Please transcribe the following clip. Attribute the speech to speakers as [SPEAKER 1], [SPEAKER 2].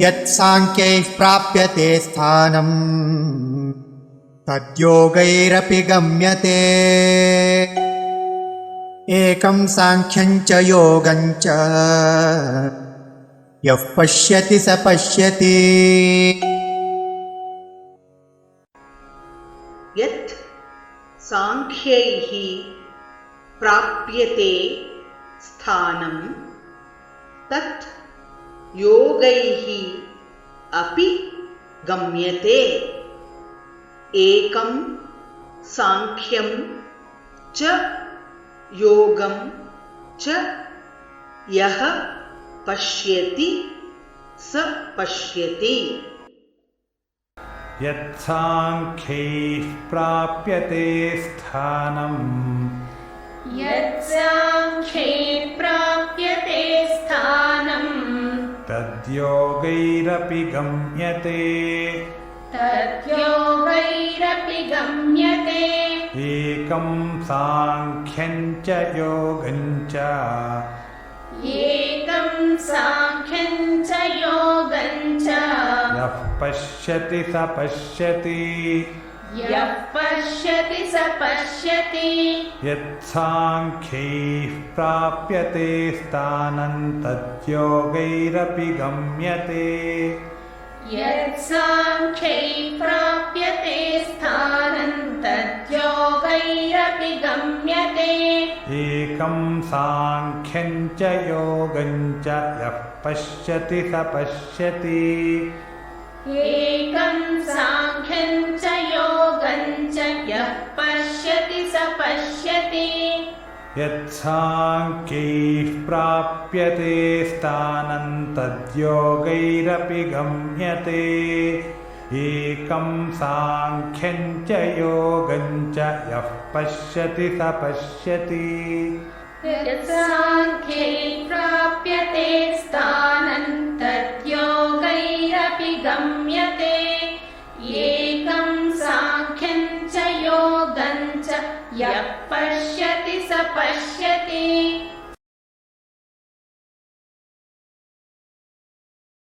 [SPEAKER 1] यत्साङ्ख्यैः प्राप्यते स्थानम्। तद्योगैरपि गम्यते। एकम् साङ्ख्यम् च योगम् च। यः पश्यति स पश्यति।
[SPEAKER 2] यत् साङ्ख्यैः प्राप्यते स्थानं तत् योगैः अपि गम्यते। एकं साङ्ख्यं च योगं च यः पश्यति स पश्यति।
[SPEAKER 3] यत्साङ्ख्यैः प्राप्यते स्थानम्।
[SPEAKER 4] यत्साङ्ख्ये
[SPEAKER 3] तद्योगैरपि गम्यते।
[SPEAKER 4] तद्योगैरपि गम्यते।
[SPEAKER 3] एकं साङ्ख्यं च योगं च।
[SPEAKER 4] एकं साङ्ख्यं च योगं च।
[SPEAKER 3] यः पश्यति स पश्यति
[SPEAKER 4] यः पश्यति स पश्यति।
[SPEAKER 3] यत्साङ्ख्यैः प्राप्यते स्थानं तद्योगैरपि गम्यते।
[SPEAKER 4] यत्साङ्ख्यै प्राप्यते स्थानं तद्योगैरपि गम्यते।
[SPEAKER 3] एकं साङ्ख्यं च योगं च यः पश्यति स पश्यति।
[SPEAKER 4] एकं पश्यति
[SPEAKER 3] यत्साङ्ख्यैः प्राप्यते स्थानं तद्योगैरपि गम्यते। एकं साङ्ख्यं च योगं च यः पश्यति स पश्यति।
[SPEAKER 4] प्राप्यते स्थानं तद्योगैरपि गम्यते। एकं यः पश्यति स पश्यति